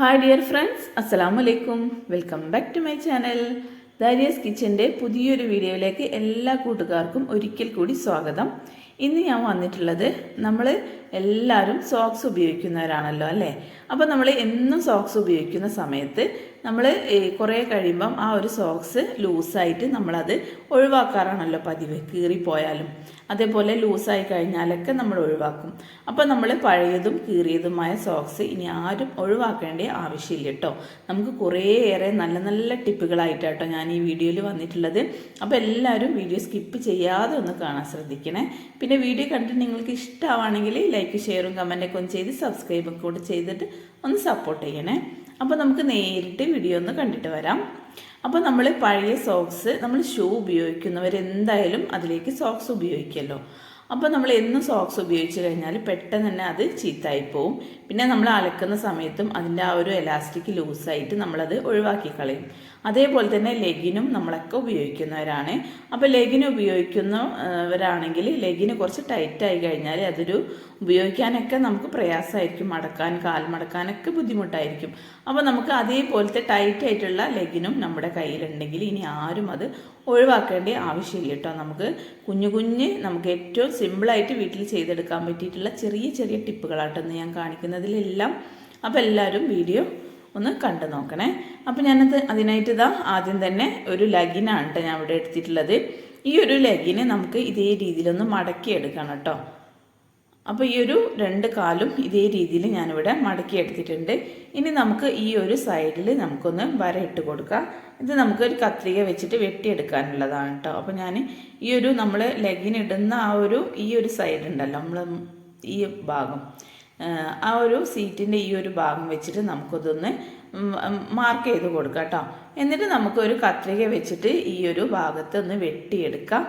Hi dear friends അലൈക്കും welcome back to my channel Darius കിച്ചന്റെ പുതിയൊരു വീഡിയോയിലേക്ക് എല്ലാ കൂട്ടുകാർക്കും ഒരിക്കൽ കൂടി സ്വാഗതം. ഇന്ന് ഞാൻ വന്നിട്ടുള്ളത് നമ്മൾ എല്ലാവരും സോക്സ് ഉപയോഗിക്കുന്നവരാണല്ലോ അല്ലേ? അപ്പോൾ നമ്മൾ എന്നും സോക്സ് ഉപയോഗിക്കുന്ന സമയത്ത് നമ്മൾ കുറേ കഴിയുമ്പം ആ ഒരു സോക്സ് ലൂസായിട്ട് നമ്മളത് ഒഴിവാക്കാറാണല്ലോ പതിവ് കീറിപ്പോയാലും. അതേപോലെ ലൂസായി കഴിഞ്ഞാലൊക്കെ നമ്മൾ ഒഴിവാക്കും. അപ്പോൾ നമ്മൾ പഴയതും കീറിയതുമായ സോക്സ് ഇനി ആരും ഒഴിവാക്കേണ്ട ആവശ്യമില്ല കേട്ടോ. നമുക്ക് കുറേ ഏറെ നല്ല നല്ല ടിപ്പുകളായിട്ടാട്ടോ ഞാൻ ഈ വീഡിയോയിൽ വന്നിട്ടുള്ളത്. അപ്പോൾ എല്ലാവരും വീഡിയോ സ്കിപ്പ് ചെയ്യാതെ ഒന്ന് കാണാൻ ശ്രദ്ധിക്കണേ. പിന്നെ വീഡിയോ കണ്ടിട്ട് നിങ്ങൾക്ക് ഇഷ്ടമാണെങ്കിൽ ലൈക്ക് ഷെയറും കമന്റൊക്കെ ഒന്ന് ചെയ്ത് സബ്സ്ക്രൈബൊക്കെ കൂടെ ചെയ്തിട്ട് ഒന്ന് സപ്പോർട്ട് ചെയ്യണേ. അപ്പോൾ നമുക്ക് നേരിട്ട് വീഡിയോ ഒന്ന് കണ്ടിട്ട് വരാം. അപ്പോൾ നമ്മൾ പഴയ സോക്സ് നമ്മൾ ഷൂ ഉപയോഗിക്കുന്നവർ എന്തായാലും അതിലേക്ക് സോക്സ് ഉപയോഗിക്കുമല്ലോ അപ്പോൾ നമ്മൾ എന്നും സോക്സ് ഉപയോഗിച്ച് കഴിഞ്ഞാൽ പെട്ടെന്ന് തന്നെ അത് ചീത്തായി പോവും. പിന്നെ നമ്മൾ അലക്കുന്ന സമയത്തും അതിന്റെ ആ ഒരു എലാസ്റ്റിക് ലൂസായിട്ട് നമ്മളത് ഒഴിവാക്കി കളയും അതേപോലെ തന്നെ ലെഗിനും നമ്മളൊക്കെ ഉപയോഗിക്കുന്നവരാണ്. അപ്പോൾ ലെഗിന് ഉപയോഗിക്കുന്നവരാണെങ്കിൽ ലെഗിന് കുറച്ച് ടൈറ്റായി കഴിഞ്ഞാൽ അതൊരു ഉപയോഗിക്കാനൊക്കെ നമുക്ക് പ്രയാസമായിരിക്കും. മടക്കാൻ കാൽ മടക്കാനൊക്കെ ബുദ്ധിമുട്ടായിരിക്കും. അപ്പോൾ നമുക്ക് അതേപോലത്തെ ടൈറ്റ് ആയിട്ടുള്ള ലെഗിനും നമ്മുടെ കയ്യിലുണ്ടെങ്കിൽ ഇനി ആരും അത് ഒഴിവാക്കേണ്ട ആവശ്യമില്ല കേട്ടോ. നമുക്ക് കുഞ്ഞു കുഞ്ഞ് നമുക്ക് ഏറ്റവും സിമ്പിളായിട്ട് വീട്ടിൽ ചെയ്തെടുക്കാൻ പറ്റിയിട്ടുള്ള ചെറിയ ചെറിയ ടിപ്പുകളാട്ടെന്ന് ഞാൻ കാണിക്കുന്നതിലെല്ലാം അപ്പോൾ എല്ലാവരും വീഡിയോ ഒന്ന് കണ്ടു നോക്കണേ. അപ്പോൾ ഞാനത് അതിനായിട്ട് ഇതാ ആദ്യം തന്നെ ഒരു ലഗിനാണ് കേട്ടോ ഞാൻ ഇവിടെ എടുത്തിട്ടുള്ളത്. ഈ ഒരു ലഗിന് നമുക്ക് ഇതേ രീതിയിലൊന്ന് മടക്കിയെടുക്കണം കേട്ടോ. അപ്പോൾ ഈ ഒരു രണ്ട് കാലും ഇതേ രീതിയിൽ ഞാനിവിടെ മടക്കി എടുത്തിട്ടുണ്ട് ഇനി നമുക്ക് ഈ ഒരു സൈഡിൽ നമുക്കൊന്ന് വര ഇട്ട് കൊടുക്കാം. ഇത് നമുക്ക് ഒരു കത്രിക വെച്ചിട്ട് വെട്ടിയെടുക്കാനുള്ളതാണ് കേട്ടോ. അപ്പോൾ ഞാൻ ഈ ഒരു നമ്മൾ ലെഗിനിടുന്ന ആ ഒരു ഈ ഒരു സൈഡ് ഉണ്ടല്ലോ നമ്മൾ ഈ ഭാഗം. ആ ഒരു സീറ്റിന്റെ ഈ ഒരു ഭാഗം വെച്ചിട്ട് നമുക്കതൊന്ന് മാർക്ക് ചെയ്ത് കൊടുക്കാം കേട്ടോ. എന്നിട്ട് നമുക്കൊരു കത്രിക വെച്ചിട്ട് ഈ ഒരു ഭാഗത്ത് ഒന്ന് വെട്ടിയെടുക്കാം.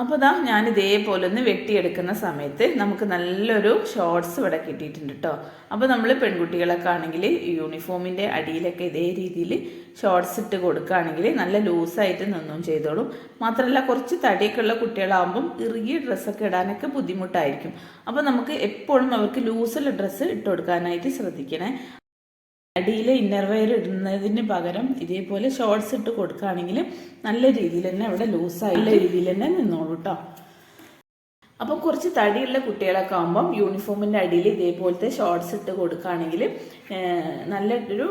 അപ്പോൾ ഇതാ ഞാൻ ഇതേപോലെ ഒന്ന് വെട്ടിയെടുക്കുന്ന സമയത്ത് നമുക്ക് നല്ലൊരു ഷോർട്സ് ഇവിടെ കിട്ടിയിട്ടുണ്ട് കേട്ടോ അപ്പോൾ നമ്മൾ പെൺകുട്ടികളൊക്കെ ആണെങ്കിൽ യൂണിഫോമിന്റെ അടിയിലൊക്കെ ഇതേ രീതിയിൽ ഷോർട്സ് ഇട്ട് കൊടുക്കുകയാണെങ്കിൽ നല്ല ലൂസായിട്ട് നിന്നും ചെയ്തോളും. മാത്രമല്ല കുറച്ച് തടിയൊക്കെ ഉള്ള കുട്ടികളാകുമ്പം ഇറുകിയ ഡ്രസ്സൊക്കെ ഇടാനൊക്കെ ബുദ്ധിമുട്ടായിരിക്കും. അപ്പോൾ നമുക്ക് എപ്പോഴും അവർക്ക് ലൂസുള്ള ഡ്രസ്സ് ഇട്ട് കൊടുക്കാനായിട്ട് ശ്രദ്ധിക്കണേ. അടിയിൽ ഇന്നർ വെയർ ഇടുന്നതിന് പകരം ഇതേപോലെ ഷോർട്സ് ഇട്ട് കൊടുക്കുകയാണെങ്കിൽ നല്ല രീതിയിൽ തന്നെ അവിടെ ലൂസായി നല്ല രീതിയിൽ തന്നെ നിന്നോളൂ കേട്ടോ അപ്പം കുറച്ച് തടിയുള്ള കുട്ടികളൊക്കെ ആകുമ്പം യൂണിഫോമിന്റെ അടിയിൽ ഇതേപോലത്തെ ഷോർട്സ് ഇട്ട് കൊടുക്കുകയാണെങ്കിൽ നല്ലൊരു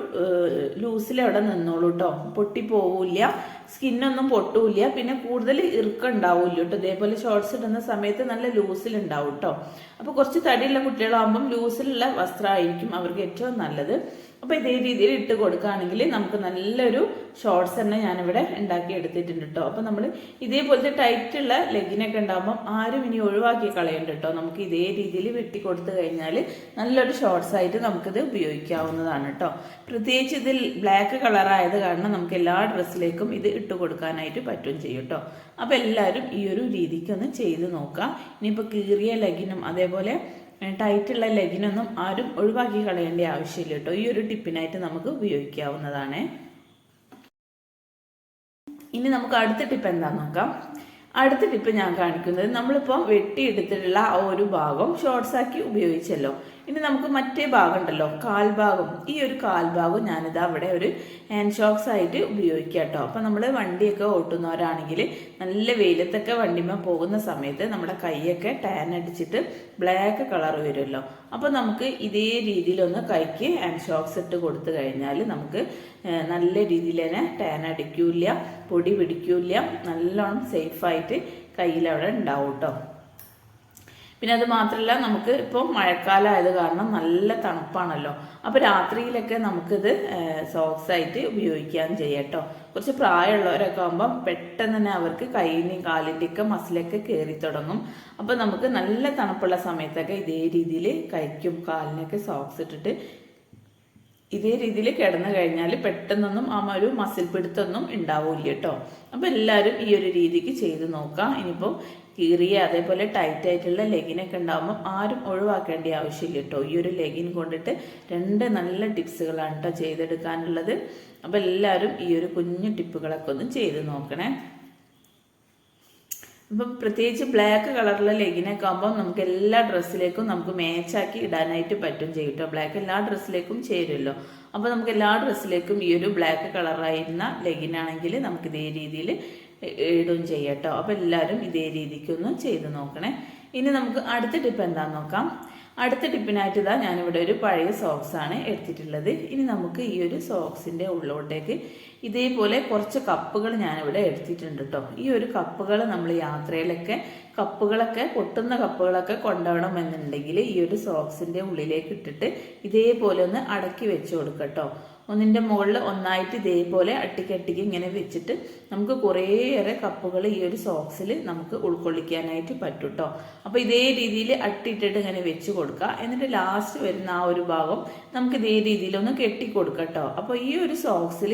ലൂസിൽ അവിടെ നിന്നോളൂ കേട്ടോ പൊട്ടിപ്പോവില്ല സ്കിന്നൊന്നും പൊട്ടൂല്ല പിന്നെ കൂടുതൽ ഇറുക്കം കേട്ടോ ഇതേപോലെ ഷോർട്സ് ഇടുന്ന സമയത്ത് നല്ല ലൂസിൽ ഉണ്ടാവും കേട്ടോ അപ്പോൾ കുറച്ച് തടിയുള്ള കുട്ടികളാകുമ്പം ലൂസിലുള്ള വസ്ത്രമായിരിക്കും അവർക്ക് ഏറ്റവും നല്ലത്. അപ്പോൾ ഇതേ രീതിയിൽ ഇട്ട് കൊടുക്കുകയാണെങ്കിൽ നമുക്ക് നല്ലൊരു ഷോർട്ട്സ് തന്നെ ഞാനിവിടെ ഉണ്ടാക്കി എടുത്തിട്ടുണ്ട് കേട്ടോ. അപ്പോൾ നമ്മൾ ഇതേപോലത്തെ ടൈറ്റുള്ള ലെഗിനൊക്കെ ഉണ്ടാകുമ്പോൾ ആരും ഇനി ഒഴിവാക്കി കളയണ്ട കേട്ടോ. നമുക്ക് ഇതേ രീതിയിൽ വെട്ടി കൊടുത്തു കഴിഞ്ഞാൽ നല്ലൊരു ഷോർട്ട്സ് ആയിട്ട് നമുക്കിത് ഉപയോഗിക്കാവുന്നതാണ് കേട്ടോ. പ്രത്യേകിച്ച് ഇതിൽ ബ്ലാക്ക് കളറായത് കാരണം നമുക്ക് എല്ലാ ഡ്രസ്സിലേക്കും ഇത് ഇട്ട് കൊടുക്കാനായിട്ട് പറ്റും ചെയ്യും കേട്ടോ. അപ്പോൾ എല്ലാവരും ഈ ഒരു രീതിക്കൊന്ന് ചെയ്ത് നോക്കാം. ഇനിയിപ്പോൾ കീറിയ ലെഗിനും അതേപോലെ ടൈറ്റുള്ള ലെഗിനൊന്നും ആരും ഒഴിവാക്കി കളയേണ്ട ആവശ്യമില്ല കേട്ടോ. ഈ ഒരു ടിപ്പിനായിട്ട് നമുക്ക് ഉപയോഗിക്കാവുന്നതാണ്. ഇനി നമുക്ക് അടുത്ത ടിപ്പ് എന്താ നോക്കാം. അടുത്ത ടിപ്പ് ഞാൻ കാണിക്കുന്നത് നമ്മളിപ്പോൾ വെട്ടിയെടുത്തിട്ടുള്ള ആ ഒരു ഭാഗം ഷോർട്സ് ആക്കി ഉപയോഗിച്ചല്ലോ. ഇനി നമുക്ക് മറ്റേ ഭാഗം ഉണ്ടല്ലോ കാൽഭാഗം. ഈ ഒരു കാൽഭാഗം ഞാനിത് അവിടെ ഒരു ഹാൻഡ് ഷോക്സ് ആയിട്ട് ഉപയോഗിക്കാം കേട്ടോ. അപ്പം നമ്മൾ വണ്ടിയൊക്കെ ഓട്ടുന്നവരാണെങ്കിൽ നല്ല വെയിലത്തൊക്കെ വണ്ടിമേ പോകുന്ന സമയത്ത് നമ്മുടെ കൈയൊക്കെ ടാൻ അടിച്ചിട്ട് ബ്ലാക്ക് കളർ വരുമല്ലോ. അപ്പോൾ നമുക്ക് ഇതേ രീതിയിലൊന്ന് കൈക്ക് ഹാൻഡ് ഷോക്സ് ഇട്ട് കൊടുത്തു കഴിഞ്ഞാൽ നമുക്ക് നല്ല രീതിയിൽ തന്നെ ടാൻ അടിക്കൂല പൊടി പിടിക്കൂല നല്ലോണം സേഫായിട്ട് കയ്യിലവിടെ ഉണ്ടാവും കേട്ടോ. പിന്നെ അത് മാത്രമല്ല നമുക്ക് ഇപ്പോൾ മഴക്കാലമായത് കാരണം നല്ല തണുപ്പാണല്ലോ. അപ്പോൾ രാത്രിയിലൊക്കെ നമുക്കിത് സോക്സ് ആയിട്ട് ഉപയോഗിക്കാൻ ചെയ്യാം കേട്ടോ കുറച്ച് പ്രായമുള്ളവരൊക്കെ ആകുമ്പം പെട്ടെന്ന് തന്നെ അവർക്ക് കൈയിന്റെയും കാലിന്റെയൊക്കെ മസിലൊക്കെ കയറി തുടങ്ങും. അപ്പോൾ നമുക്ക് നല്ല തണുപ്പുള്ള സമയത്തൊക്കെ ഇതേ രീതിയിൽ കൈക്കും കാലിനൊക്കെ സോക്സ് ഇട്ടിട്ട് ഇതേ രീതിയിൽ കിടന്നു കഴിഞ്ഞാൽ പെട്ടെന്നൊന്നും ആ ഒരു മസിൽ പിടുത്തൊന്നും ഉണ്ടാവില്ല കേട്ടോ. അപ്പോൾ എല്ലാവരും ഈ ഒരു രീതിക്ക് ചെയ്ത് നോക്കാം. ഇനിയിപ്പോൾ കീറിയ അതേപോലെ ടൈറ്റ് ആയിട്ടുള്ള ലെഗിനൊക്കെ ഉണ്ടാകുമ്പോൾ ആരും ഒഴിവാക്കേണ്ട ആവശ്യമില്ല കേട്ടോ ഈ ഒരു ലെഗിൻ കൊണ്ടിട്ട് രണ്ട് നല്ല ടിപ്സുകളാണ് കേട്ടോ ചെയ്തെടുക്കാനുള്ളത്. അപ്പോൾ എല്ലാവരും ഈ ഒരു കുഞ്ഞു ടിപ്പുകളൊക്കെ ഒന്ന് ചെയ്ത് നോക്കണേ. ഇപ്പം പ്രത്യേകിച്ച് ബ്ലാക്ക് കളറിലെ ലെഗിനൊക്കെ ആകുമ്പോൾ നമുക്ക് എല്ലാ ഡ്രസ്സിലേക്കും നമുക്ക് മാച്ചാക്കി ഇടാനായിട്ട് പറ്റും ചെയ്യും ബ്ലാക്ക് എല്ലാ ഡ്രസ്സിലേക്കും ചേരുമല്ലോ അപ്പോൾ നമുക്ക് എല്ലാ ഡ്രസ്സിലേക്കും ഈ ഒരു ബ്ലാക്ക് കളറായിരുന്ന ലെഗിനാണെങ്കിൽ നമുക്ക് ഇതേ രീതിയിൽ ഇടും ചെയ്യാം കേട്ടോ. അപ്പോൾ എല്ലാവരും ഇതേ രീതിക്കൊന്ന് ചെയ്ത് നോക്കണേ. ഇനി നമുക്ക് അടുത്ത ടിപ്പ് എന്താണെന്ന് നോക്കാം? അടുത്ത ടിപ്പിനായിട്ട് ഇതാ ഞാനിവിടെ ഒരു പഴയ സോക്സ് ആണ് എടുത്തിട്ടുള്ളത്. ഇനി നമുക്ക് ഈ ഒരു സോക്സിന്റെ ഉള്ളോട്ടേക്ക് ഇതേപോലെ കുറച്ച് കപ്പുകൾ ഞാനിവിടെ എടുത്തിട്ടുണ്ട് കേട്ടോ. ഈ ഒരു കപ്പുകൾ നമ്മൾ യാത്രയിലൊക്കെ കപ്പുകളൊക്കെ പൊട്ടുന്ന കപ്പുകളൊക്കെ കൊണ്ടുപോകണമെന്നുണ്ടെങ്കിൽ ഈ ഒരു സോക്സിന്റെ ഉള്ളിലേക്ക് ഇട്ടിട്ട് ഇതേപോലെ ഒന്ന് അടക്കി വെച്ച് കൊടുക്കട്ടോ ഒന്നിന്റെ മുകളിൽ ഒന്നായിട്ട് ഇതേപോലെ അട്ടിക്കട്ടിക്ക് ഇങ്ങനെ വെച്ചിട്ട് നമുക്ക് കുറേയേറെ കപ്പുകൾ ഈ ഒരു സോക്സിൽ നമുക്ക് ഉൾക്കൊള്ളിക്കാനായിട്ട് പറ്റും കേട്ടോ അപ്പോൾ ഇതേ രീതിയിൽ അട്ടിയിട്ടിട്ട് ഇങ്ങനെ വെച്ച് കൊടുക്കുക എന്നിട്ട് ലാസ്റ്റ് വരുന്ന ആ ഒരു ഭാഗം നമുക്ക് ഇതേ രീതിയിലൊന്ന് കെട്ടി കൊടുക്കുക കേട്ടോ അപ്പോൾ ഈ ഒരു സോക്സിൽ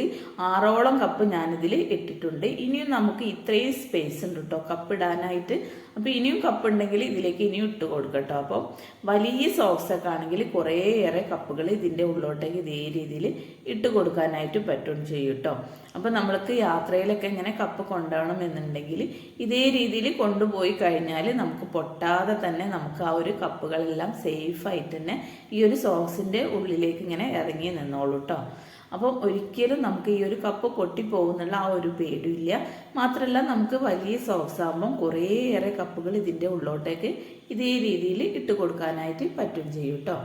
ആറോളം കപ്പ് ഞാനിതിൽ ഇട്ടിട്ടുണ്ട്. ഇനിയും നമുക്ക് ഇത്രയും സ്പേസ് ഉണ്ട് കേട്ടോ കപ്പ് ഇടാനായിട്ട്. അപ്പോൾ ഇനിയും കപ്പ് ഉണ്ടെങ്കിൽ ഇതിലേക്ക് ഇനിയും ഇട്ട് കൊടുക്കട്ടോ അപ്പോൾ വലിയ സോക്സൊക്കെ ആണെങ്കിൽ കുറേയേറെ കപ്പുകൾ ഇതിന്റെ ഉള്ളിലോട്ടേക്ക് ഇതേ രീതിയിൽ ഇട്ട് കൊടുക്കാനായിട്ട് പറ്റും ചെയ്യും കേട്ടോ അപ്പോൾ നമ്മൾക്ക് യാത്രയിലൊക്കെ ഇങ്ങനെ കപ്പ് കൊണ്ടുപോകണം എന്നുണ്ടെങ്കിൽ ഇതേ രീതിയിൽ കൊണ്ടുപോയി കഴിഞ്ഞാൽ നമുക്ക് പൊട്ടാതെ തന്നെ നമുക്ക് ആ ഒരു കപ്പുകളെല്ലാം സേഫായിട്ട് തന്നെ ഈ ഒരു സോക്സിന്റെ ഉള്ളിലേക്ക് ഇങ്ങനെ ഇറങ്ങി നിന്നോളൂ കേട്ടോ അപ്പം ഒരിക്കലും നമുക്ക് ഈ ഒരു കപ്പ് പൊട്ടിപ്പോകുന്നുള്ള ആ ഒരു പേടിയില്ല. മാത്രമല്ല നമുക്ക് വലിയ സോക്സ് ആകുമ്പം കുറേയേറെ കപ്പുകൾ ഇതിന്റെ ഉള്ളോട്ടേക്ക് ഇതേ രീതിയിൽ ഇട്ട് കൊടുക്കാനായിട്ട് പറ്റും ചെയ്യും കേട്ടോ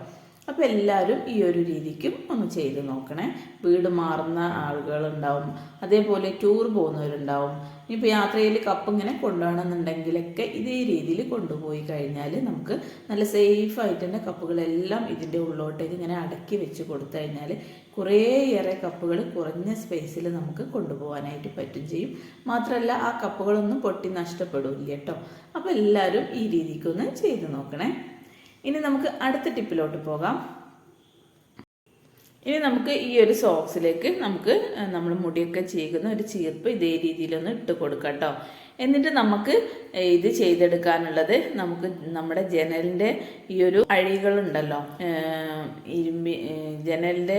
അപ്പോൾ എല്ലാവരും ഈ ഒരു രീതിക്കും ഒന്ന് ചെയ്ത് നോക്കണേ. വീട് മാറുന്ന ആളുകളുണ്ടാവും. അതേപോലെ ടൂർ പോകുന്നവരുണ്ടാവും. ഇനിയിപ്പോൾ യാത്രയിൽ കപ്പ് ഇങ്ങനെ കൊണ്ടുപോകണമെന്നുണ്ടെങ്കിലൊക്കെ ഇതേ രീതിയിൽ കൊണ്ടുപോയി കഴിഞ്ഞാൽ നമുക്ക് നല്ല സേഫായിട്ട് തന്നെ കപ്പുകളെല്ലാം ഇതിന്റെ ഉള്ളോട്ടേക്ക് ഇങ്ങനെ അടക്കി വെച്ച് കൊടുത്തു കഴിഞ്ഞാൽ കുറേയേറെ കപ്പുകൾ കുറഞ്ഞ സ്പേസിൽ നമുക്ക് കൊണ്ടുപോകാനായിട്ട് പറ്റും ചെയ്യും. മാത്രമല്ല ആ കപ്പുകളൊന്നും പൊട്ടി നഷ്ടപ്പെടില്ല കേട്ടോ. അപ്പോൾ എല്ലാവരും ഈ രീതിക്കൊന്ന് ചെയ്ത് നോക്കണേ. ഇനി നമുക്ക് അടുത്ത ടിപ്പിലോട്ട് പോകാം. ഇനി നമുക്ക് ഈ ഒരു സോക്സിലേക്ക് നമുക്ക് നമ്മൾ മുടിയൊക്കെ ചെയ്യുന്ന ഒരു ചീർപ്പ് ഇതേ രീതിയിലൊന്ന് ഇട്ട് കൊടുക്കാം കേട്ടോ എന്നിട്ട് നമുക്ക് ഇത് ചെയ്തെടുക്കാനുള്ളത് നമുക്ക് നമ്മുടെ ജനലിന്റെ ഈ ഒരു അഴികളുണ്ടല്ലോ ഇരുമ്പി ജനലിന്റെ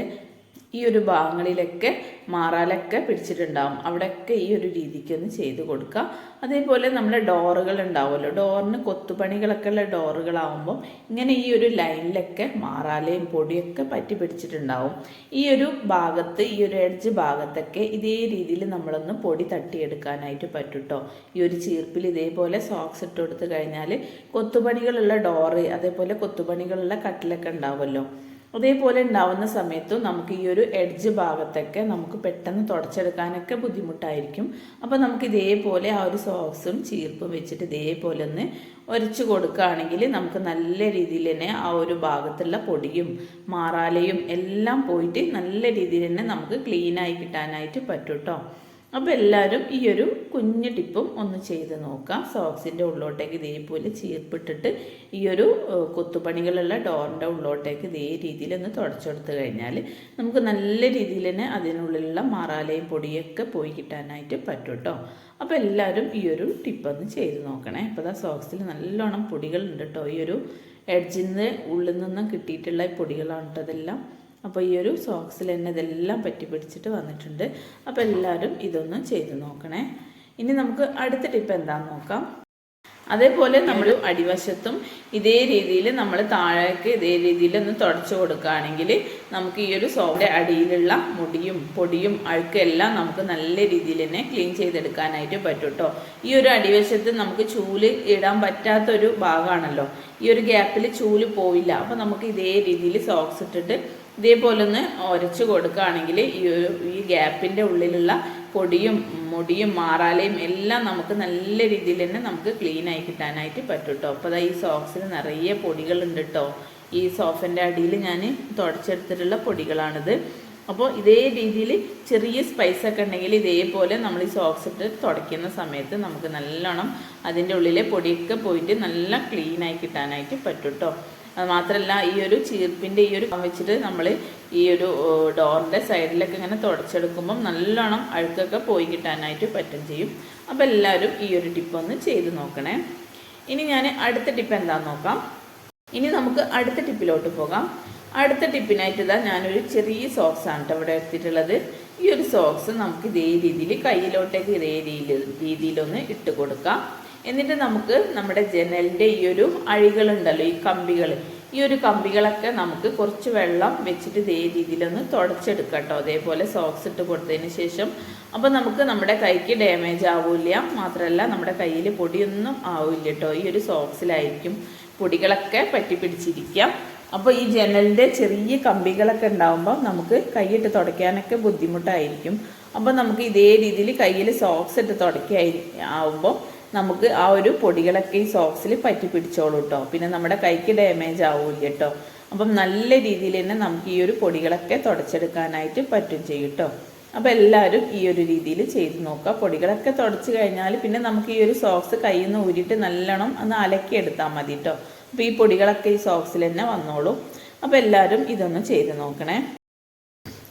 ഈ ഒരു ഭാഗങ്ങളിലൊക്കെ മാറാലൊക്കെ പിടിച്ചിട്ടുണ്ടാവും. അവിടെയൊക്കെ ഈ ഒരു രീതിക്ക് ഒന്ന് ചെയ്ത് കൊടുക്കുക അതേപോലെ നമ്മുടെ ഡോറുകൾ ഉണ്ടാവുമല്ലോ. ഡോറിന് കൊത്തുപണികളൊക്കെ ഉള്ള ഡോറുകളാവുമ്പോൾ ഇങ്ങനെ ഈ ഒരു ലൈനിലൊക്കെ മാറാലയും പൊടിയൊക്കെ പറ്റി പിടിച്ചിട്ടുണ്ടാവും. ഈ ഒരു ഭാഗത്ത് ഈ ഒരു എഡ്ജ് ഭാഗത്തൊക്കെ ഇതേ രീതിയിൽ നമ്മളൊന്ന് പൊടി തട്ടിയെടുക്കാനായിട്ട് പറ്റുട്ടോ ഈ ഒരു ചീർപ്പിൽ ഇതേപോലെ സോക്സ് ഇട്ട് കൊടുത്ത് കഴിഞ്ഞാൽ കൊത്തുപണികളുള്ള ഡോറ് അതേപോലെ കൊത്തുപണികളുള്ള കട്ടിലൊക്കെ ഉണ്ടാവുമല്ലോ. അതേപോലെ ഉണ്ടാവുന്ന സമയത്തും നമുക്ക് ഈ ഒരു എഡ്ജ് ഭാഗത്തൊക്കെ നമുക്ക് പെട്ടെന്ന് തുടച്ചെടുക്കാനൊക്കെ ബുദ്ധിമുട്ടായിരിക്കും. അപ്പോൾ നമുക്ക് ഇതേപോലെ ആ ഒരു സോക്സും ചീർപ്പും വെച്ചിട്ട് ഇതേപോലെ ഒന്ന് ഉരച്ചു കൊടുക്കുകയാണെങ്കിൽ നമുക്ക് നല്ല രീതിയിൽ തന്നെ ആ ഒരു ഭാഗത്തുള്ള പൊടിയും മാറാലയും എല്ലാം പോയിട്ട് നല്ല രീതിയിൽ തന്നെ നമുക്ക് ക്ലീനായി കിട്ടാനായിട്ട് പറ്റും കേട്ടോ അപ്പോൾ എല്ലാവരും ഈ ഒരു കുഞ്ഞ് ടിപ്പും ഒന്ന് ചെയ്ത് നോക്കാം. സോക്സിന്റെ ഉള്ളോട്ടേക്ക് ഇതേപോലെ ചീർപ്പിട്ടിട്ട് ഈ ഒരു കൊത്തുപണികളുള്ള ഡോറിന്റെ ഉള്ളോട്ടേക്ക് ഇതേ രീതിയിൽ ഒന്ന് തുടച്ചെടുത്ത് കഴിഞ്ഞാൽ നമുക്ക് നല്ല രീതിയിൽ തന്നെ അതിനുള്ളിലുള്ള മറാലയും പൊടിയൊക്കെ പോയി കിട്ടാനായിട്ട് പറ്റും കേട്ടോ അപ്പോൾ എല്ലാവരും ഈ ഒരു ടിപ്പൊന്ന് ചെയ്ത് നോക്കണേ. അപ്പോൾ ദാ സോക്സിൽ നല്ലോണം പൊടികളുണ്ട് കേട്ടോ ഈ ഒരു എഡ്ജിൽ നിന്ന് ഉള്ളിൽ നിന്നും കിട്ടിയിട്ടുള്ള പൊടികളാണ് കേട്ടോ അതെല്ലാം അപ്പോൾ ഈ ഒരു സോക്സിൽ തന്നെ ഇതെല്ലാം പറ്റി പിടിച്ചിട്ട് വന്നിട്ടുണ്ട്. അപ്പോൾ എല്ലാവരും ഇതൊന്ന് ചെയ്ത് നോക്കണേ. ഇനി നമുക്ക് അടുത്ത ടിപ്പ് എന്താണെന്ന് നോക്കാം. അതേപോലെ നമ്മൾ അടിവശത്തും ഇതേ രീതിയിൽ നമ്മൾ താഴേക്ക് ഇതേ രീതിയിൽ ഒന്ന് തുടച്ചു കൊടുക്കുകയാണെങ്കിൽ നമുക്ക് ഈ ഒരു സോപ്പിന്റെ അടിയിലുള്ള മുടിയും പൊടിയും അഴുക്കെല്ലാം നമുക്ക് നല്ല രീതിയിൽ തന്നെ ക്ലീൻ ചെയ്തെടുക്കാനായിട്ട് പറ്റും കേട്ടോ ഈ ഒരു അടിവശത്ത് നമുക്ക് ചൂൽ ഇടാൻ പറ്റാത്തൊരു ഭാഗമാണല്ലോ ഈ ഒരു ഗ്യാപ്പിൽ ചൂൽ പോയില്ല. അപ്പോൾ നമുക്ക് ഇതേ രീതിയിൽ സോക്സ് ഇട്ടിട്ട് ഇതേപോലെ ഒന്ന് ഉരച്ച് കൊടുക്കുകയാണെങ്കിൽ ഈ ഒരു ഈ ഗ്യാപ്പിന്റെ ഉള്ളിലുള്ള പൊടിയും മുടിയും മാറാലയും എല്ലാം നമുക്ക് നല്ല രീതിയിൽ തന്നെ നമുക്ക് ക്ലീൻ ആയി കിട്ടാനായിട്ട് പറ്റും കേട്ടോ അപ്പോൾ ഈ സോക്സിൽ നിറയെ പൊടികളുണ്ട് കേട്ടോ ഈ സോഫന്റെ അടിയിൽ ഞാൻ തുടച്ചെടുത്തിട്ടുള്ള പൊടികളാണിത്. അപ്പോൾ ഇതേ രീതിയിൽ ചെറിയ സ്പൈസ് ഒക്കെ ഉണ്ടെങ്കിൽ ഇതേപോലെ നമ്മൾ ഈ സോക്സ് ഇട്ട് തുടയ്ക്കുന്ന സമയത്ത് നമുക്ക് നല്ലോണം അതിന്റെ ഉള്ളിലെ പൊടിയൊക്കെ പോയിട്ട് നല്ല ക്ലീൻ ആയി കിട്ടാനായിട്ട് പറ്റും കേട്ടോ അത് മാത്രമല്ല ഈ ഒരു ചീർപ്പിന്റെ ഈ ഒരു വെച്ചിട്ട് നമ്മൾ ഈ ഒരു ഡോറിന്റെ സൈഡിലൊക്കെ ഇങ്ങനെ തുടച്ചെടുക്കുമ്പം നല്ലോണം അഴുക്കൊക്കെ പോയി കിട്ടാനായിട്ട് പറ്റും ചെയ്യും. അപ്പോൾ എല്ലാവരും ഈ ഒരു ടിപ്പ് ഒന്ന് ചെയ്ത് നോക്കണേ. ഇനി ഞാൻ അടുത്ത ടിപ്പ് എന്താണെന്ന് നോക്കാം. ഇനി നമുക്ക് അടുത്ത ടിപ്പിലോട്ട് പോകാം. അടുത്ത ടിപ്പിനായിട്ട് ഇതാ ഞാനൊരു ചെറിയ സോക്സ് ആണ് കേട്ടോ ഇവിടെ എടുത്തിട്ടുള്ളത്. ഈ ഒരു സോക്സ് നമുക്ക് ഇതേ രീതിയിൽ കയ്യിലോട്ടേക്ക് ഇതേ രീതിയിൽ രീതിയിലൊന്ന് ഇട്ട് കൊടുക്കാം. എന്നിട്ട് നമുക്ക് നമ്മുടെ ജനലിന്റെ ഈ ഒരു അഴികളുണ്ടല്ലോ ഈ കമ്പികൾ ഈ ഒരു കമ്പികളൊക്കെ നമുക്ക് കുറച്ച് വെള്ളം വെച്ചിട്ട് ഇതേ രീതിയിലൊന്ന് തുടച്ചെടുക്കാം കേട്ടോ. അതേപോലെ സോക്സ് ഇട്ട് കൊടുത്തതിന് ശേഷം. അപ്പോൾ നമുക്ക് നമ്മുടെ കൈക്ക് ഡാമേജ് ആവില്ല. മാത്രമല്ല നമ്മുടെ കയ്യിൽ പൊടിയൊന്നും ആവില്ല കേട്ടോ. ഈ ഒരു സോക്സിലായിരിക്കും പൊടികളൊക്കെ പറ്റി പിടിച്ചിരിക്കാം അപ്പോൾ ഈ ജനലിന്റെ ചെറിയ കമ്പികളൊക്കെ ഉണ്ടാകുമ്പോൾ നമുക്ക് കൈയിട്ട് തുടയ്ക്കാനൊക്കെ ബുദ്ധിമുട്ടായിരിക്കും. അപ്പോൾ നമുക്ക് ഇതേ രീതിയിൽ കയ്യിൽ സോക്സ് ഇട്ട് തുടയ്ക്കായി ആവുമ്പോൾ നമുക്ക് ആ ഒരു പൊടികളൊക്കെ ഈ സോക്സിൽ പറ്റി പിടിച്ചോളൂ കേട്ടോ പിന്നെ നമ്മുടെ കൈക്ക് ഡാമേജ് ആവില്ല കേട്ടോ അപ്പം നല്ല രീതിയിൽ തന്നെ നമുക്ക് ഈ ഒരു പൊടികളൊക്കെ തുടച്ചെടുക്കാനായിട്ട് പറ്റും ചെയ്യും കേട്ടോ അപ്പോൾ എല്ലാവരും ഈ ഒരു രീതിയിൽ ചെയ്ത് നോക്കുക. പൊടികളൊക്കെ തുടച്ച് കഴിഞ്ഞാൽ പിന്നെ നമുക്ക് ഈ ഒരു സോക്സ് കയ്യിൽ നിന്ന് ഊരിയിട്ട് നല്ലോണം ഒന്ന് അലക്കി എടുത്താൽ മതി കേട്ടോ അപ്പോൾ ഈ പൊടികളൊക്കെ ഈ സോക്സിൽ തന്നെ വന്നോളും. അപ്പോൾ എല്ലാവരും ഇതൊന്ന് ചെയ്ത് നോക്കണേ.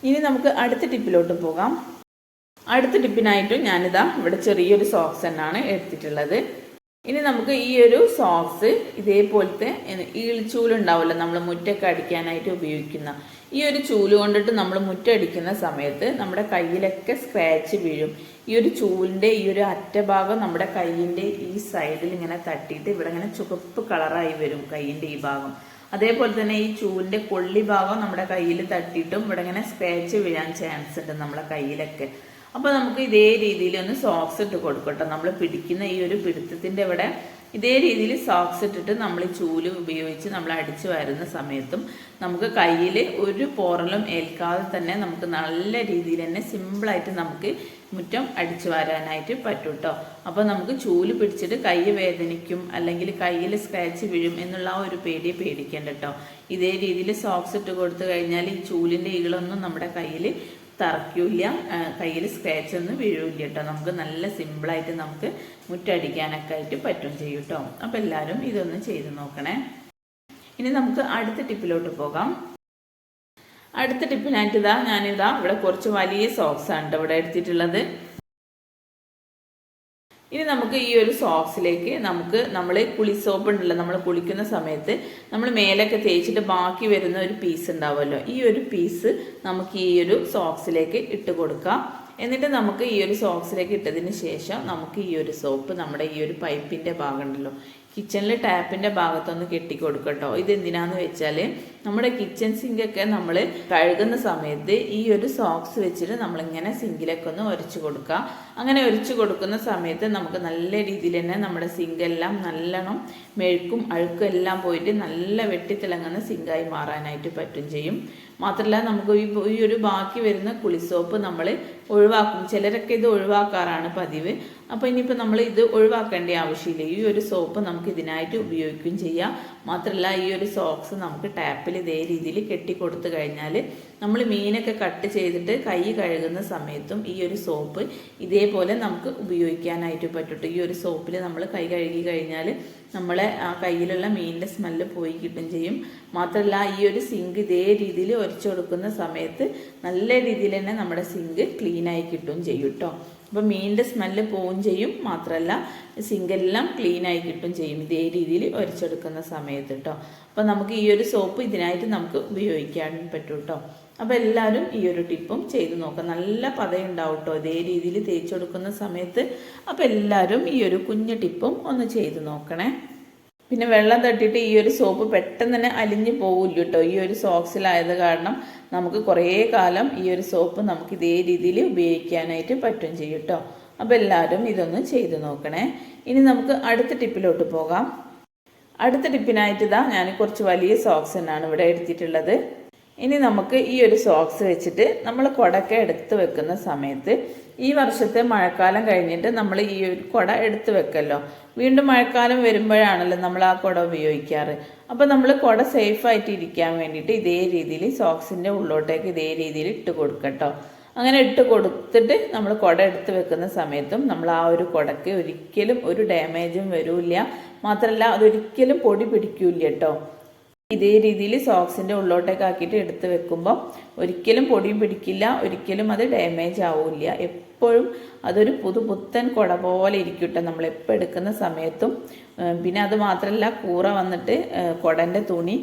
ഇനി നമുക്ക് അടുത്ത ടിപ്പിലോട്ട് പോകാം. അടുത്ത ടിപ്പിനായിട്ട് ഞാനിതാ ഇവിടെ ചെറിയൊരു സോക്സ് തന്നെയാണ് എടുത്തിട്ടുള്ളത്. ഇനി നമുക്ക് ഈ ഒരു സോക്സ് ഇതേപോലത്തെ ഈൾച്ചൂലുണ്ടാവുമല്ലോ നമ്മൾ മുറ്റൊക്കെ അടിക്കാനായിട്ട് ഉപയോഗിക്കുന്ന. ഈ ഒരു ചൂൽ കൊണ്ടിട്ട് നമ്മൾ മുറ്റടിക്കുന്ന സമയത്ത് നമ്മുടെ കയ്യിലൊക്കെ സ്ക്രാച്ച് വീഴും. ഈ ഒരു ചൂലിന്റെ ഈ ഒരു അറ്റഭാഗം നമ്മുടെ കയ്യിന്റെ ഈ സൈഡിൽ ഇങ്ങനെ തട്ടിയിട്ട് ഇവിടെ ഇങ്ങനെ ചുവപ്പ് കളറായി വരും കയ്യിന്റെ ഈ ഭാഗം. അതേപോലെ തന്നെ ഈ ചൂലിന്റെ കൊള്ളി ഭാഗം നമ്മുടെ കയ്യിൽ തട്ടിയിട്ടും ഇവിടെ ഇങ്ങനെ സ്ക്രാച്ച് വീഴാൻ ചാൻസ് ഉണ്ട് നമ്മുടെ കയ്യിലൊക്കെ. അപ്പോൾ നമുക്ക് ഇതേ രീതിയിൽ ഒന്ന് സോക്സ് ഇട്ട് കൊടുക്കട്ടെ. നമ്മൾ പിടിക്കുന്ന ഈ ഒരു പിടുത്തത്തിന്റെ ഇവിടെ ഇതേ രീതിയിൽ സോക്സ് ഇട്ടിട്ട് നമ്മൾ ചൂൽ ഉപയോഗിച്ച് നമ്മൾ അടിച്ചു വരുന്ന സമയത്തും നമുക്ക് കയ്യിൽ ഒരു പോറലും ഏൽക്കാതെ തന്നെ നമുക്ക് നല്ല രീതിയിൽ തന്നെ സിമ്പിളായിട്ട് നമുക്ക് മുറ്റം അടിച്ചു വരാനായിട്ട് പറ്റും കേട്ടോ അപ്പോൾ നമുക്ക് ചൂൽ പിടിച്ചിട്ട് കൈ വേദനിക്കും അല്ലെങ്കിൽ കയ്യിൽ സ്ക്രാച്ച് വീഴും എന്നുള്ള ആ ഒരു പേടി പേടിക്കേണ്ട കേട്ടോ ഇതേ രീതിയിൽ സോക്സ് ഇട്ട് കൊടുത്തു കഴിഞ്ഞാൽ ഈ ചൂലിന്റെ ഈകളൊന്നും നമ്മുടെ കയ്യിൽ തറയ്ക്കില്ല കയ്യിൽ സ്ക്രാച്ച് ഒന്നും വീഴില്ല കേട്ടോ. നമുക്ക് നല്ല സിമ്പിളായിട്ട് നമുക്ക് മുറ്റടിക്കാനൊക്കെ ആയിട്ട് പറ്റും ചെയ്യും കേട്ടോ. അപ്പോൾ എല്ലാവരും ഇതൊന്ന് ചെയ്ത് നോക്കണേ. ഇനി നമുക്ക് അടുത്ത ടിപ്പിലോട്ട് പോകാം. അടുത്ത ടിപ്പിനായിട്ട് ഇതാ ഞാനിതാ ഇവിടെ കുറച്ച് വലിയ സോക്സ് ആണ് ഇവിടെ എടുത്തിട്ടുള്ളത്. ഇനി നമുക്ക് ഈ ഒരു സോക്സിലേക്ക് നമുക്ക് നമ്മൾ കുളി സോപ്പ് ഉണ്ടല്ലോ നമ്മൾ കുളിക്കുന്ന സമയത്ത് നമ്മൾ മേലൊക്കെ തേച്ചിട്ട് ബാക്കി വരുന്ന ഒരു പീസ് ഉണ്ടാവുമല്ലോ. ഈ ഒരു പീസ് നമുക്ക് ഈ ഒരു സോക്സിലേക്ക് ഇട്ട് കൊടുക്കാം. എന്നിട്ട് നമുക്ക് ഈ ഒരു സോക്സിലേക്ക് ഇട്ടതിന് ശേഷം നമുക്ക് ഈ ഒരു സോപ്പ് നമ്മുടെ ഈ ഒരു പൈപ്പിന്റെ ഭാഗമുണ്ടല്ലോ കിച്ചണിൽ ടാപ്പിന്റെ ഭാഗത്തൊന്ന് കെട്ടിക്കൊടുക്കട്ടോ. ഇത് എന്തിനാന്ന് വെച്ചാൽ നമ്മുടെ കിച്ചൺ സിങ്കൊക്കെ നമ്മൾ കഴുകുന്ന സമയത്ത് ഈ ഒരു സോക്സ് വെച്ചിട്ട് നമ്മളിങ്ങനെ സിങ്കിലൊക്കെ ഒന്ന് ഒരച്ചു കൊടുക്കുക അങ്ങനെ ഒരച്ചു കൊടുക്കുന്ന സമയത്ത് നമുക്ക് നല്ല രീതിയിൽ തന്നെ നമ്മുടെ സിങ്കെല്ലാം നല്ലോണം മെഴുക്കും അഴുക്കും എല്ലാം പോയിട്ട് നല്ല വെട്ടിത്തിളങ്ങുന്ന സിങ്കായി മാറാനായിട്ട് പറ്റും ചെയ്യും. മാത്രമല്ല നമുക്ക് ഈ ഈ ഒരു ബാക്കി വരുന്ന കുളിസോപ്പ് നമ്മൾ ഒഴിവാക്കും. ചിലരൊക്കെ ഇത് ഒഴിവാക്കാറാണ് പതിവ്. അപ്പോൾ ഇനിയിപ്പോൾ നമ്മൾ ഇത് ഒഴിവാക്കേണ്ട ആവശ്യമില്ല. ഈ ഒരു സോപ്പ് നമുക്ക് ഇതിനായിട്ട് ഉപയോഗിക്കുകയും ചെയ്യാം. മാത്രമല്ല ഈ ഒരു സോക്സ് നമുക്ക് ടാപ്പിൽ ഇതേ രീതിയിൽ കെട്ടി കൊടുത്തു കഴിഞ്ഞാൽ നമ്മൾ മീനൊക്കെ കട്ട് ചെയ്തിട്ട് കൈ കഴുകുന്ന സമയത്തും ഈ ഒരു സോപ്പ് ഇതേപോലെ നമുക്ക് ഉപയോഗിക്കാനായിട്ട് പറ്റും ഈ ഒരു സോപ്പിൽ നമ്മൾ കൈ കഴുകി കഴിഞ്ഞാൽ നമ്മളെ ആ കയ്യിലുള്ള മീനിന്റെ സ്മെല്ല് പോയി കിട്ടും ചെയ്യും. മാത്രമല്ല ഈ ഒരു സിങ്ക് ഇതേ രീതിയിൽ ഒരച്ചു കൊടുക്കുന്ന സമയത്ത് നല്ല രീതിയിൽ തന്നെ നമ്മുടെ സിങ്ക് ക്ലീനായി കിട്ടും ചെയ്യും കേട്ടോ അപ്പോൾ മീനിന്റെ സ്മെല്ല് പോവുകയും ചെയ്യും. മാത്രമല്ല സിങ്കെല്ലാം ക്ലീനായി കിട്ടും ചെയ്യും. ഇതേ രീതിയിൽ ഒരച്ചെടുക്കുന്ന സമയത്ത് കേട്ടോ അപ്പോൾ നമുക്ക് ഈ ഒരു സോപ്പ് ഇതിനായിട്ട് നമുക്ക് ഉപയോഗിക്കാൻ പറ്റും കേട്ടോ അപ്പോൾ എല്ലാവരും ഈ ഒരു ടിപ്പും ചെയ്ത് നോക്കാം. നല്ല പതയുണ്ടാവും കേട്ടോ ഇതേ രീതിയിൽ തേച്ച് കൊടുക്കുന്ന സമയത്ത്. അപ്പോൾ എല്ലാവരും ഈ ഒരു കുഞ്ഞു ടിപ്പും ഒന്ന് ചെയ്ത് നോക്കണേ. പിന്നെ വെള്ളം തട്ടിയിട്ട് ഈ ഒരു സോപ്പ് പെട്ടെന്ന് തന്നെ അലിഞ്ഞു പോകില്ല കേട്ടോ ഈ ഒരു സോക്സിലായത് കാരണം നമുക്ക് കുറേ കാലം ഈ ഒരു സോപ്പ് നമുക്ക് ഇതേ രീതിയിൽ ഉപയോഗിക്കാനായിട്ട് പറ്റും ചെയ്യും അപ്പോൾ എല്ലാവരും ഇതൊന്ന് ചെയ്ത് നോക്കണേ. ഇനി നമുക്ക് അടുത്ത ടിപ്പിലോട്ട് പോകാം. അടുത്ത ടിപ്പിനായിട്ട് ഇതാ ഞാൻ കുറച്ച് വലിയ സോക്സ് തന്നെയാണ് ഇവിടെ എടുത്തിട്ടുള്ളത്. ഇനി നമുക്ക് ഈ ഒരു സോക്സ് വെച്ചിട്ട് നമ്മൾ കൊടക്ക എടുത്ത് വെക്കുന്ന സമയത്ത് ഈ വർഷത്തെ മഴക്കാലം കഴിഞ്ഞിട്ട് നമ്മൾ ഈ ഒരു കുട എടുത്തു വെക്കല്ലോ. വീണ്ടും മഴക്കാലം വരുമ്പോഴാണല്ലോ നമ്മൾ ആ കുട ഉപയോഗിക്കാറ്. അപ്പോൾ നമ്മൾ കുട സേഫായിട്ട് ഇരിക്കാൻ വേണ്ടിയിട്ട് ഇതേ രീതിയിൽ സോക്സിന്റെ ഉള്ളോട്ടേക്ക് ഇതേ രീതിയിൽ ഇട്ട് കൊടുക്കട്ടോ. അങ്ങനെ ഇട്ട് കൊടുത്തിട്ട് നമ്മൾ കുട എടുത്ത് വെക്കുന്ന സമയത്തും നമ്മൾ ആ ഒരു കുടക്ക് ഒരിക്കലും ഒരു ഡാമേജും വരില്ല. മാത്രമല്ല അതൊരിക്കലും പൊടി പിടിക്കില്ല കേട്ടോ. ഇതേ രീതിയിൽ സോക്സിന്റെ ഉള്ളോട്ടേക്ക് ആക്കിയിട്ട് എടുത്ത് വെക്കുമ്പോൾ ഒരിക്കലും പൊടിയും പിടിക്കില്ല ഒരിക്കലും അത് ഡാമേജ് ആവില്ല. എപ്പോഴും അതൊരു പുതുപുത്തൻ കുട പോലെ ഇരിക്കട്ടെ നമ്മൾ എപ്പോൾ എടുക്കുന്ന സമയത്തും പിന്നെ അത് മാത്രമല്ല കൂറ വന്നിട്ട് കുടന്റെ തുണി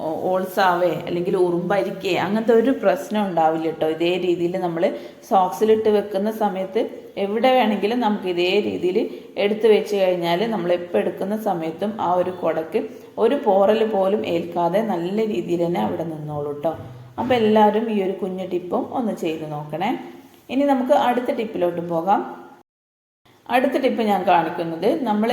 ഓ- ഓൾസാവേ അല്ലെങ്കിൽ ഉറുമ്പരിക്കേ അങ്ങനത്തെ ഒരു പ്രശ്നം ഉണ്ടാവില്ല കേട്ടോ. ഇതേ രീതിയിൽ നമ്മൾ സോക്സിലിട്ട് വെക്കുന്ന സമയത്ത് എവിടെ വേണമെങ്കിലും നമുക്ക് ഇതേ രീതിയിൽ എടുത്തു വെച്ച് കഴിഞ്ഞാൽ നമ്മൾ എപ്പോൾ എടുക്കുന്ന സമയത്തും ആ ഒരു കുടക്ക് ഒരു പോറൽ പോലും ഏൽക്കാതെ നല്ല രീതിയിൽ തന്നെ അവിടെ നിന്നോളൂ കേട്ടോ. അപ്പോൾ എല്ലാവരും ഈ ഒരു കുഞ്ഞു ടിപ്പും ഒന്ന് ചെയ്ത് നോക്കണേ. ഇനി നമുക്ക് അടുത്ത ടിപ്പിലോട്ട് പോകാം. അടുത്ത ടിപ്പ് ഞാൻ കാണിക്കുന്നത് നമ്മൾ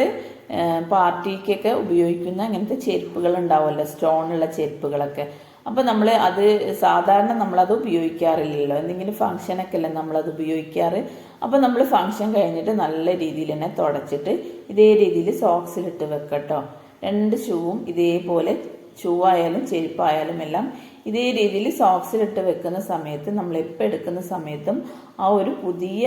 പാർട്ടിക്കൊക്കെ ഉപയോഗിക്കുന്ന അങ്ങനത്തെ ചെരുപ്പുകൾ ഉണ്ടാവുമല്ലോ സ്റ്റോണുള്ള ചെരുപ്പുകളൊക്കെ. അപ്പോൾ നമ്മൾ അത് സാധാരണ നമ്മളത് ഉപയോഗിക്കാറില്ലല്ലോ. എന്തെങ്കിലും ഫംഗ്ഷനൊക്കെ അല്ലേ നമ്മളത് ഉപയോഗിക്കാറ്? അപ്പോൾ നമ്മൾ ഫംഗ്ഷൻ കഴിഞ്ഞിട്ട് നല്ല രീതിയിൽ തന്നെ തുടച്ചിട്ട് ഇതേ രീതിയിൽ സോക്സിലിട്ട് വെക്കട്ടോ. രണ്ട് ഷൂവും ഇതേപോലെ ഷൂ ആയാലും ചെരുപ്പായാലും എല്ലാം ഇതേ രീതിയിൽ സോക്സിലിട്ട് വെക്കുന്ന സമയത്ത് നമ്മൾ എപ്പോൾ എടുക്കുന്ന സമയത്തും ആ ഒരു പുതിയ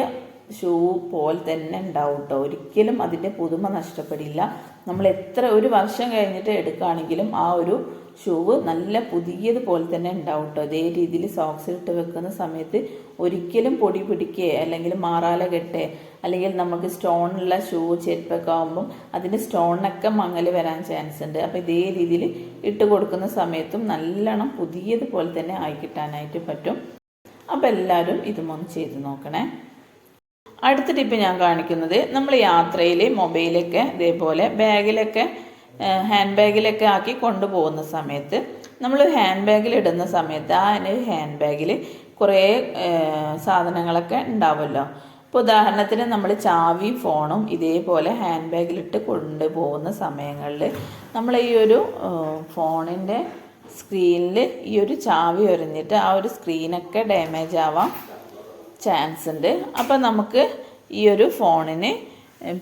ഷൂ പോലെ തന്നെ ഉണ്ടാവും കേട്ടോ ഒരിക്കലും അതിന്റെ പുതുമ നഷ്ടപ്പെടില്ല. നമ്മൾ എത്ര ഒരു വർഷം കഴിഞ്ഞിട്ട് എടുക്കുകയാണെങ്കിലും ആ ഒരു ഷൂവ് നല്ല പുതിയത് പോലെ തന്നെ ഉണ്ടാവും കേട്ടോ അതേ രീതിയിൽ സോക്സ് ഇട്ട് വെക്കുന്ന സമയത്ത് ഒരിക്കലും പൊടി പിടിക്കേ അല്ലെങ്കിൽ മാറാല കെട്ടേ. അല്ലെങ്കിൽ നമുക്ക് സ്റ്റോണുള്ള ഷൂ ചെരുപ്പൊക്കെ ആകുമ്പം അതിന്റെ സ്റ്റോണിനൊക്കെ മങ്ങൽ വരാൻ ചാൻസ് ഉണ്ട്. അപ്പോൾ ഇതേ രീതിയിൽ ഇട്ട് കൊടുക്കുന്ന സമയത്തും നല്ലോണം പുതിയതുപോലെ തന്നെ ആയി കിട്ടാനായിട്ട് പറ്റും. അപ്പോൾ എല്ലാവരും ഇതുമൊന്ന് ചെയ്ത് നോക്കണേ. അടുത്ത ടിപ്പ് ഞാൻ കാണിക്കുന്നത് നമ്മൾ യാത്രയിൽ മൊബൈലൊക്കെ ഇതേപോലെ ബാഗിലൊക്കെ ഹാൻഡ് ബാഗിലൊക്കെ ആക്കി കൊണ്ടുപോകുന്ന സമയത്ത് നമ്മൾ ഹാൻഡ് ബാഗിൽ ഇടുന്ന സമയത്ത് ആ ഹാൻഡ് ബാഗിൽ കുറേ സാധനങ്ങളൊക്കെ ഉണ്ടാവുമല്ലോ ഇപ്പോൾ ഉദാഹരണത്തിന് നമ്മൾ ചാവിയും ഫോണും ഇതേപോലെ ഹാൻഡ് ബാഗിലിട്ട് കൊണ്ടുപോകുന്ന സമയങ്ങളിൽ നമ്മൾ ഈ ഒരു ഫോണിന്റെ സ്ക്രീനിൽ ഈ ഒരു ചാവി ഒരഞ്ഞിട്ട് ആ ഒരു സ്ക്രീനൊക്കെ ഡാമേജ് ആവാം. ചാൻസ് ഉണ്ട്. അപ്പം നമുക്ക് ഈ ഒരു ഫോണിന്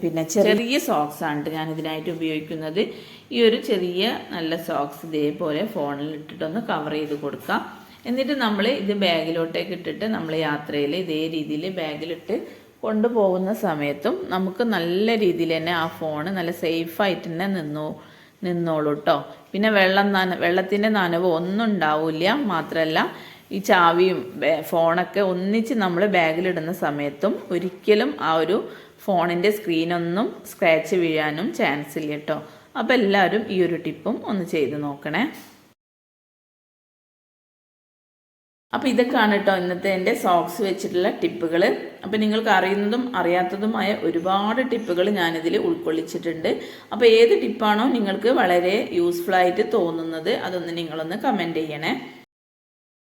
പിന്നെ ചെറിയ സോക്സ് ആണ് ഞാൻ ഇതിനായിട്ട് ഉപയോഗിക്കുന്നത്. ഈ ഒരു ചെറിയ നല്ല സോക്സ് ഇതേപോലെ ഫോണിൽ ഇട്ടിട്ടൊന്ന് കവർ ചെയ്ത് കൊടുക്കാം. എന്നിട്ട് നമ്മൾ ഇത് ബാഗിലോട്ടേക്ക് ഇട്ടിട്ട് നമ്മൾ യാത്രയിൽ ഇതേ രീതിയിൽ ബാഗിലിട്ട് കൊണ്ടുപോകുന്ന സമയത്തും നമുക്ക് നല്ല രീതിയിൽ തന്നെ ആ ഫോൺ നല്ല സേഫായിട്ട് തന്നെ നിന്നു നിന്നോളൂ കേട്ടോ പിന്നെ വെള്ളം നന വെള്ളത്തിന്റെ നനവ് ഒന്നും ഉണ്ടാവില്ല. മാത്രമല്ല ഈ ചാവിയും ഫോണൊക്കെ ഒന്നിച്ച് നമ്മൾ ബാഗിലിടുന്ന സമയത്തും ഒരിക്കലും ആ ഒരു ഫോണിന്റെ സ്ക്രീനൊന്നും സ്ക്രാച്ച് വീഴാനും ചാൻസ് ഇല്ല കേട്ടോ അപ്പോൾ എല്ലാവരും ഈ ഒരു ടിപ്പും ഒന്ന് ചെയ്ത് നോക്കണേ. അപ്പോൾ ഇതൊക്കെയാണ് കേട്ടോ ഇന്നത്തെ എന്റെ സോക്സ് വെച്ചിട്ടുള്ള ടിപ്പുകൾ അപ്പോൾ നിങ്ങൾക്ക് അറിയുന്നതും അറിയാത്തതുമായ ഒരുപാട് ടിപ്പുകൾ ഞാനിതിൽ ഉൾക്കൊള്ളിച്ചിട്ടുണ്ട്. അപ്പോൾ ഏത് ടിപ്പാണോ നിങ്ങൾക്ക് വളരെ യൂസ്ഫുൾ ആയിട്ട് തോന്നുന്നത് അതൊന്ന് നിങ്ങളൊന്ന് കമന്റ് ചെയ്യണേ.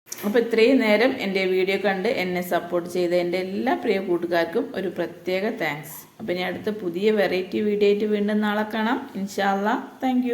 അപ്പോൾ ഇത്രയും നേരം എന്റെ വീഡിയോ കണ്ട് എന്നെ സപ്പോർട്ട് ചെയ്ത എന്റെ എല്ലാ പ്രിയ കൂട്ടുകാർക്കും ഒരു പ്രത്യേക താങ്ക്സ് അപ്പോൾ ഇനി അടുത്ത പുതിയ വെറൈറ്റി വീഡിയോ ആയിട്ട് വീണ്ടും നാളെ കാണാം. ഇൻഷാല്ല താങ്ക്